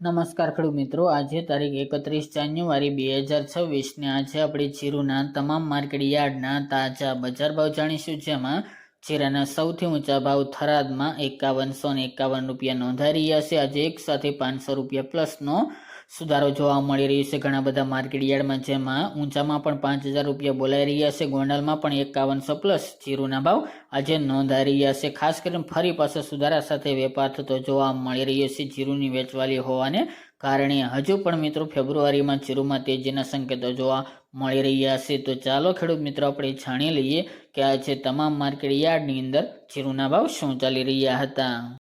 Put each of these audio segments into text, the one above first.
નમસ્કાર ખેડૂત મિત્રો, આજે તારીખ એકત્રીસ જાન્યુઆરી બે હજાર છવ્વીસને આજે આપણે જીરુના તમામ માર્કેટ યાર્ડના તાજા બજાર ભાવ જાણીશું, જેમાં જીરાના સૌથી ઊંચા ભાવ થરાદમાં એકાવનસો ને એકાવન રૂપિયા નોંધાઈ રહ્યા છે. આજે એક સાથે પાંચસો રૂપિયા પ્લસનો સુધારો જોવા મળી રહ્યો છે. ઘણા બધા માર્કેટ યાર્ડમાં જેમાં ઊંચામાં પણ પાંચ હજાર રૂપિયા બોલાઈ રહ્યા છે. ગોંડલમાં પણ એકાવનસો પ્લસ જીરુના ભાવ આજે નોંધાઈ રહ્યા છે. ખાસ કરીને ફરી પાછો સુધારા સાથે વેપાર થતો જોવા મળી રહ્યો છે. જીરુની વેચવાલી હોવાને કારણે હજુ પણ મિત્રો ફેબ્રુઆરીમાં જીરુમાં તેજીના સંકેતો જોવા મળી રહ્યા છે. તો ચાલો ખેડૂત મિત્રો, આપણે જાણી લઈએ કે આજે તમામ માર્કેટ યાર્ડની અંદર જીરુના ભાવ શું ચાલી રહ્યા હતા?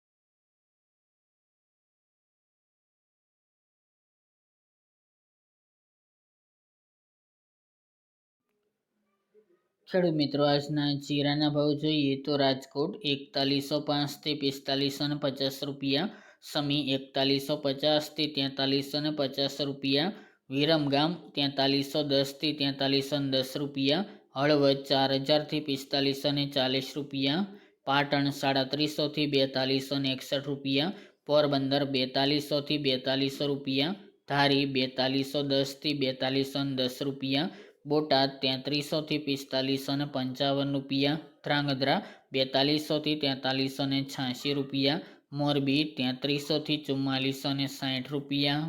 ખેડૂત મિત્રો, આજના જીરાના ભાવ જોઈએ તો રાજકોટ એકતાલીસો પાંચથી પિસ્તાલીસો ને પચાસ રૂપિયા, સમી એકતાલીસો પચાસથી તેતાલીસો ને પચાસ રૂપિયા, વિરમગામ તેતાલીસો દસથી તેતાલીસો ને દસ રૂપિયા, હળવદ ચાર હજારથી પિસ્તાલીસો ને ચાલીસ રૂપિયા, પાટણ સાડત્રીસોથી બેતાલીસો ને એકસઠ રૂપિયા, પોરબંદર બેતાલીસોથી બેતાલીસો રૂપિયા, ધારી બેતાલીસો દસથી બેતાલીસો ને દસ રૂપિયા બોટાદ તેત્રીસોથી પિસ્તાલીસો ને પંચાવન રૂપિયા, ધ્રાંગધ્રા બેતાલીસોથી તેતાલીસો ને છ્યાસી રૂપિયા, મોરબી તેત્રીસોથી ચુમ્માલીસો ને સાઠ રૂપિયા.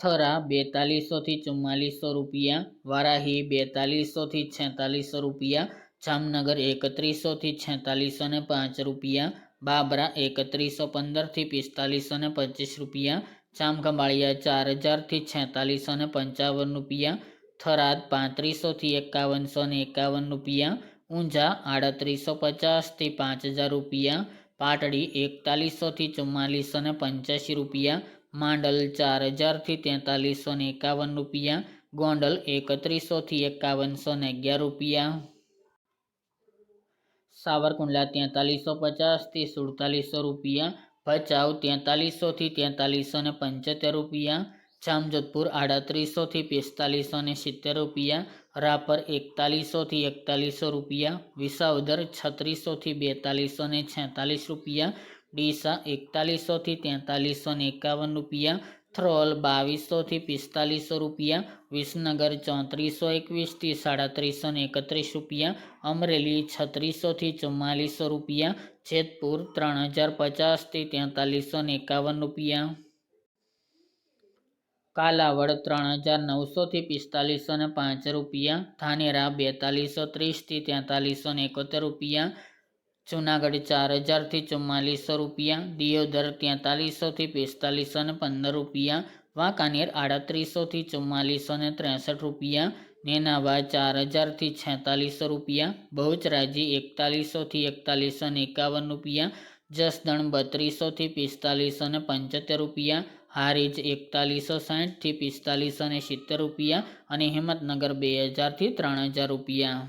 થરા બેતાલીસોથી ચુમ્માલીસો રૂપિયા, વારાહી બેતાલીસોથી છેતાલીસો રૂપિયા, જામનગર એકત્રીસોથી છેતાલીસો ને પાંચ રૂપિયા, બાબરા એકત્રીસો પંદરથી પિસ્તાલીસો ને પચીસ રૂપિયા જામખંભાળિયા ચાર હજારથી છેતાલીસો ને પંચાવન રૂપિયા, થરાદ પાંત્રીસોથી એકાવનસો ને એકાવન રૂપિયા, ઊંઝા આડત્રીસો પચાસથી પાંચ હજાર રૂપિયા, પાટડી એકતાલીસોથી ચુમ્માલીસો ને પંચ્યાસી રૂપિયા, માંડલ ચાર હજારથી તેતાલીસો ને એકાવન રૂપિયા, ગોંડલ એકત્રીસોથી એકાવનસો ને અગિયાર રૂપિયા. સાવરકુંડલા તેતાલીસો પચાસથી સુડતાલીસો રૂપિયા ભચાઉ તેતાલીસોથી તેતાલીસો ને પંચોતેર રૂપિયા, જામજોધપુર આડત્રીસોથી પિસ્તાલીસો ને સિત્તેર રૂપિયા, રાપર એકતાલીસોથી એકતાલીસો રૂપિયા, વિસાવદર છત્રીસોથી બેતાલીસો ને છેતાલીસ રૂપિયા, ડીસા એકતાલીસોથી તેતાલીસો ને એકાવન રૂપિયા થ્રોલ બાવીસોથી પિસ્તાલીસો રૂપિયા, વિસનગર ચોત્રીસો એકવીસથી સાડત્રીસો ને એકત્રીસ રૂપિયા, અમરેલી છત્રીસોથી ચુમ્માલીસો રૂપિયા, જેતપુર ત્રણ હજાર પચાસથી તેતાલીસો ને એકાવન રૂપિયા. કાલાવડ ત્રણ હજાર નવસોથી પિસ્તાલીસો ને પાંચ રૂપિયા, ધાનેરા બેતાલીસો ત્રીસથી તેતાલીસો ને એકોતેર રૂપિયા જુનાગઢ ચાર હજારથી ચુમ્માલીસો રૂપિયા, દિયોદર તેતાલીસોથી પિસ્તાલીસો ને પંદર રૂપિયા, વાંકાનેર આડત્રીસોથી ચુમ્માલીસો ને ત્રેસઠ રૂપિયા નેનાવા ચાર હજારથી છેતાલીસો રૂપિયા બહુચરાજી એકતાલીસોથી એકતાલીસો ને એકાવન રૂપિયા, જસદણ બત્રીસોથી પિસ્તાલીસો ને પંચોતેર રૂપિયા, હારીજ એકતાલીસો સાઠથી પિસ્તાલીસો ને સિત્તેર રૂપિયા અને હિંમતનગર બે હજારથી ત્રણ હજાર રૂપિયા.